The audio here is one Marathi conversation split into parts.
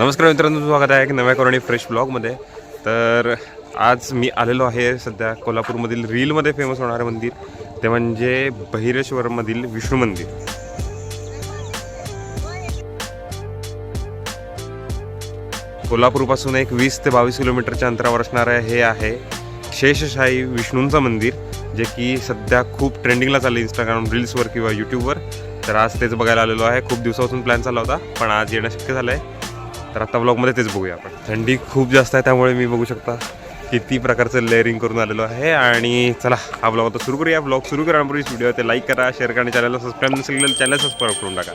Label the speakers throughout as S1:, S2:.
S1: नमस्कार मित्रांनो स्वागत आहे एक नव्या कोरोनी फ्रेश ब्लॉगमध्ये. तर आज मी आलेलो आहे सध्या कोल्हापूरमधील रीलमध्ये फेमस होणारं मंदिर. ते म्हणजे बहिरेश्वरमधील विष्णू मंदिर. कोल्हापूरपासून एक वीस ते बावीस किलोमीटरच्या अंतरावर असणारं हे आहे शेषशाही विष्णूंचं मंदिर जे की सध्या खूप ट्रेंडिंगला चाललं इंस्टाग्राम रील्सवर किंवा यूट्यूबवर तर आज तेच बघायला आलेलो आहे. खूप दिवसापासून प्लॅन चालला होता पण आज येणं शक्य झालं आहे तर आता ब्लॉगमध्ये तेच बघूया आपण. थंडी खूप जास्त आहे त्यामुळे मी बघू शकता किती प्रकारचं लेअरिंग करून आलेलो आहे. आणि चला हा ब्लॉग आता सुरू करूया. ब्लॉग सुरू करण्यापूर्वी व्हिडिओ ते लाईक करा शेअर करा आणि चॅनलला सबस्क्राईब नसेल चॅनल सबस्क्राईब करून टाका.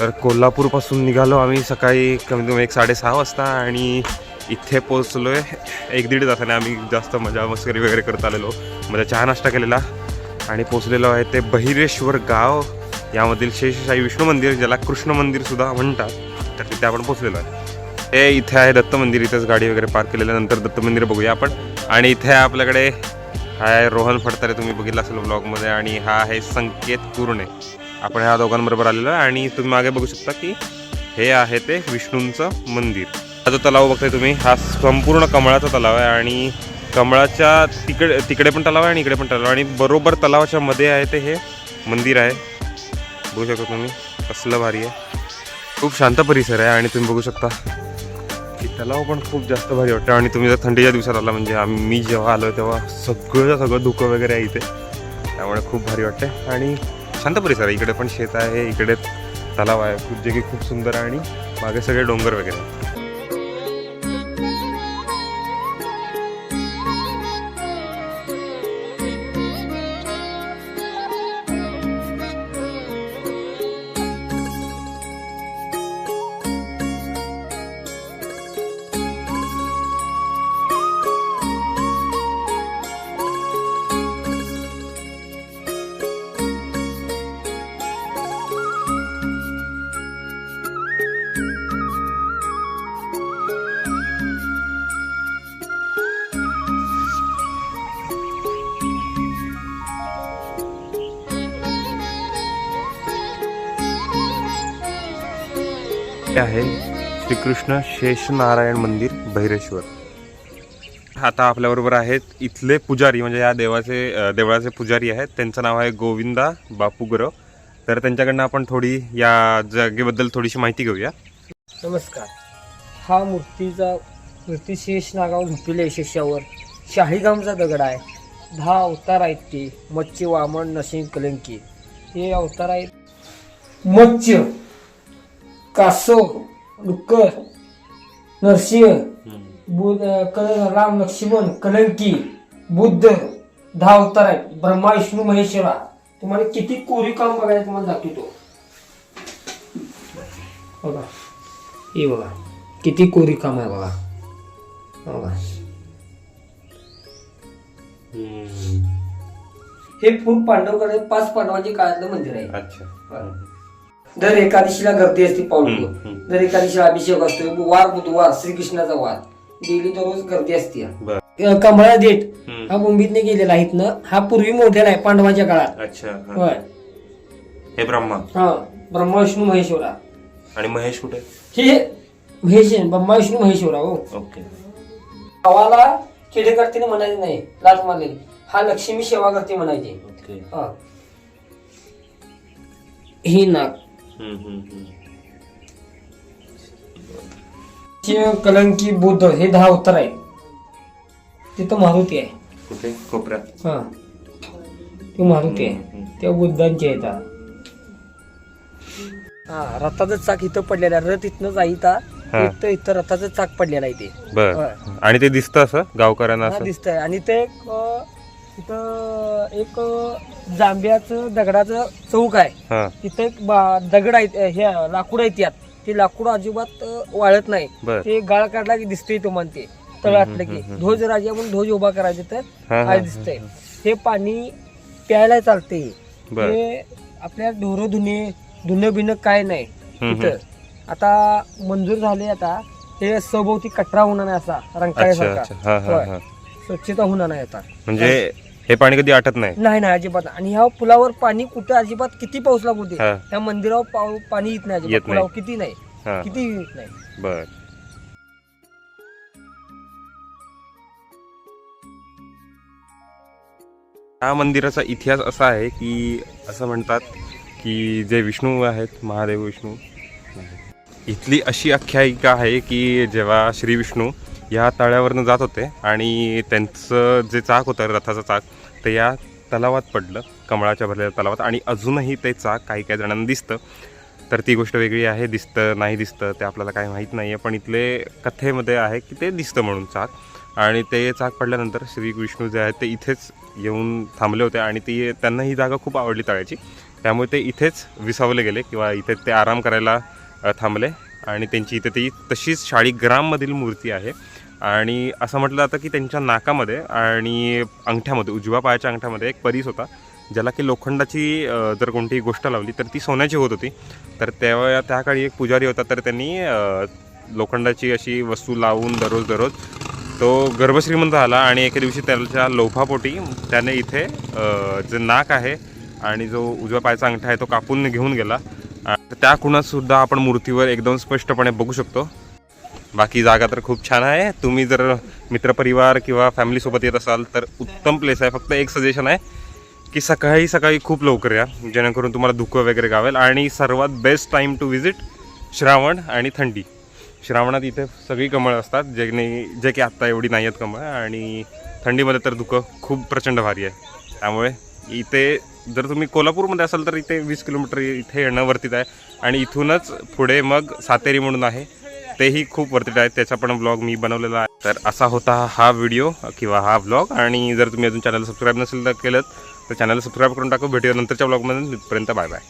S1: तर कोल्हापूरपासून निघालो आम्ही सकाळी कमीत कमी एक साडेसहा वाजता आणि इथे पोहोचलो आहे एक दीड तासाने. आम्ही जास्त मजा मस्करी वगैरे करत आलेलो. म्हणजे चहा नाश्ता केलेला. आणि पोचलेलो आहे ते बहिरेश्वर गाव. यामधील शेषशाही विष्णू मंदिर ज्याला कृष्ण मंदिर सुद्धा म्हणतात. तर तिथे आपण पोचलेलो आहे. हे इथे आहे दत्त मंदिर इथेच गाडी वगैरे पार्क केल्यानंतर दत्त मंदिर बघूया आपण. आणि इथे आपल्याकडे हा आहे रोहन फडतारे तुम्ही बघितला असेल ब्लॉगमध्ये आणि हा आहे संकेत कुरणे. आपण ह्या दोघांबरोबर आलेलो आहे. आणि तुम्ही मागे बघू शकता की हे आहे ते विष्णूंचं मंदिर. हा जो तलाव बघताय तुम्ही हा संपूर्ण कमळाचा तलाव आहे. आणि कमळाच्या तिकडे तिकडे पण तलाव आहे आणि इकडे पण तलाव आणि बरोबर तलावाच्या मध्ये आहे ते हे मंदिर आहे. बघू शकता तुम्ही कसलं भारी आहे. खूप शांत परिसर आहे आणि तुम्ही बघू शकता की तलाव पण खूप जास्त भारी वाटतं आणि तुम्ही जर थंडीच्या दिवसात आला म्हणजे आम्ही मी जेव्हा आलो तेव्हा सगळं सगळं धुकं वगैरे आहे इथे. त्यामुळे खूप भारी वाटते आणि शांत परिसर आहे. इकडे पण शेत आहे इकडे तलाव आहे. खूप जे की खूप सुंदर आहे आणि मागे सगळे डोंगर वगैरे. हे आहे श्रीकृष्ण शेषनारायण मंदिर भैरेश्वर. आता आपल्याबरोबर आहेत इथले पुजारी म्हणजे या देवाचे देवळाचे पुजारी आहेत. त्यांचं नाव आहे गोविंदा बापू गुरव तर त्यांच्याकडनं आपण थोडी या जागेबद्दल थोडीशी माहिती घेऊया.
S2: नमस्कार. हा मूर्तीचा मूर्ती शेष नागाव झोपलेल्या यशस्यावर शाहीगामचा दगड आहे. दहा अवतार आहेत ते. मच्छी वामन नसिंग कलंकी. हे अवतार आहेत मत्स्य कासव डुक्कर नरसिंह बुध राम लक्ष्मण कलंकी बुद्ध दहा अवतार आहेत ब्रह्मा विष्णू महेश्वरा. तुम्हाला किती कोरी काम बघायला तुम्हाला दाखवतो. बघा. हे बघा. किती कोरी काम आहे बघा. बघा. हे फूट पांडवकडे पाच पांडवांच्या काळातलं मंदिर आहे.
S1: अच्छा.
S2: दर एकादशीला गर्दी असते पाऊल. दर एकादशीला अभिषेक असतो. वार बुधवार श्रीकृष्णाचा वार. डेली दररोज गर्दी असते. कमळा देठ. हा मुंबईतने गेलेला आहे इथनं. हा पूर्वी मोठेला आहे पांडवांच्या काळात.
S1: अच्छा हा.
S2: होय.
S1: हे ब्रह्मा.
S2: हा ब्रह्मा विष्णू महेश्वरा.
S1: आणि महेश कुठे?
S2: हे महेश ब्रह्मा विष्णू महेश्वरा हो.
S1: ओके.
S2: गावाला खेडेकर्तीने म्हणायचे नाही लाच मारलेली. हा लक्ष्मी सेवा करते म्हणायचे. हा. नाग. शिव कलंकी बुद्ध हे दहा अवतार आहेत. तिथं मारुती आहे.
S1: कुठे? कोपऱ्यात.
S2: हा. ते मारुती आहे. त्या बुद्धांचे येतात हा रथाचं चाक इथं पडलेलं आहे. रथ इथनं जाईता
S1: हा.
S2: इथं इथं रथाचं चाक पडलेलं आहे ते.
S1: बर.
S2: होय.
S1: आणि ते दिसतं असं? गावकऱ्यांना
S2: हा
S1: असं?
S2: दिसतंय. आणि ते एक अं, इथं एक जांभ्याचं दगडाचं चौक आहे.
S1: हा.
S2: तिथे एक बा- दगड आहेत अं, हे लाकूड आहेत त्यात ते लाकूड अजिबात अं, वाळत नाही.
S1: बर.
S2: ते गाळ काढला की दिसतंय तो म्हणते तळातलं की. ध्वज राजा म्हणून ध्वज उभा करायचे तर
S1: हा, हा,
S2: काय दिसतंय? हे पाणी प्यायला चालते
S1: बर.
S2: हे आपल्या ढोरं धुणे धुणं बिणं काय नाही
S1: हम्म,
S2: तिथं. आता मंजूर झाले आता हे सभोवती कचरा होणार नाही असा
S1: अच्छा
S2: रंकाळ्यासारखा.
S1: अच्छा हा हा
S2: होय.
S1: हा.
S2: स्वच्छता होणार नाही आता.
S1: म्हणजे हे पाणी कधी आटत नाही
S2: नाही नाही अजिबात नाही. आणि ह्या पुलावर पाणी कुठं अजिबात किती पाऊस लागू दे
S1: हा.
S2: त्या मंदिरावर पाऊ- पाणी येत नाही
S1: येत
S2: अजिबात
S1: नाही.
S2: पुलावर किती नाही
S1: हा.
S2: किती युनिट नाही
S1: बर या मंदिराचा इतिहास असा आहे की असं म्हणतात की जे विष्णू आहेत महादेव विष्णू इथली अशी आख्यायिका आहे की जेव्हा श्री विष्णू या तळ्यावरनं जात होते आणि त्यांचं जे चाक होतं रथाचं चाक ते या तलावात पडलं कमळाच्या भरलेल्या तलावात. आणि अजूनही ते चाक काही काही जणांना दिसतं. तर ती गोष्ट वेगळी आहे दिसतं नाही दिसतं ते आपल्याला काही माहीत नाही आहे पण इथले कथेमध्ये आहे की ते दिसतं म्हणून चाक. आणि ते चाक पडल्यानंतर श्री विष्णू जे आहेत ते इथेच येऊन थांबले होते. आणि ती त्यांना ही जागा खूप आवडली तळ्याची. त्यामुळे ते इथेच विसावले गेले किंवा इथे ते आराम करायला थांबले. आणि त्यांची इथे ती तशीच शाळीग्राममधील मूर्ती आहे. आणि असं म्हटलं जातं की त्यांच्या नाकामध्ये आणि अंगठ्यामध्ये उजव्या पायाच्या अंगठ्यामध्ये एक परीस होता ज्याला की लोखंडाची जर कोणतीही गोष्ट लावली तर ती सोन्याची होत होती. तर तेव्हा त्या काळी एक पुजारी होता तर त्यांनी लोखंडाची अशी वस्तू लावून दररोज दररोज तो गर्भश्रीमंत झाला आणि एके दिवशी त्याच्या लोभापोटी त्याने इथे जे नाक आहे आणि जो उजव्या पायाचा अंगठा आहे तो कापून घेऊन गेला. आणि त्या खुणातसुद्धा आपण मूर्तीवर एकदम स्पष्टपणे बघू शकतो. बाकी जागा तर खूप छान आहे. तुम्ही जर मित्रपरिवार किंवा फॅमिलीसोबत येत असाल तर उत्तम प्लेस आहे. फक्त एक सजेशन आहे की सकाळी सकाळी खूप लवकर या जेणेकरून तुम्हाला धुकं वगैरे गावेल. आणि सर्वात best time to visit Shravan आणि थंडी. श्रावणात इथे सगळी कमळं असतात जे नाही जे की आत्ता एवढी नाही आहेत कमळं. आणि थंडीमध्ये तर धुकं खूप प्रचंड भारी आहे. त्यामुळे इथे जर तुम्ही कोल्हापूरमध्ये असाल तर इथे वीस किलोमीटर इथे येणं वर्तीत आहे. आणि इथूनच पुढे मग सातेरी म्हणून आहे. तेही खूप वर्तित आहेत. त्याचा पण ब्लॉग मी बनवलेला आहे. तर असा होता हा व्हिडिओ किंवा हा ब्लॉग आणि जर तुम्ही अजून चॅनल सबस्क्राईब नसेल तर केलं तर चॅनल सबस्क्राईब करून टाकू. भेटूया नंतरच्या ब्लॉगमध्ये तिथपर्यंत बाय बाय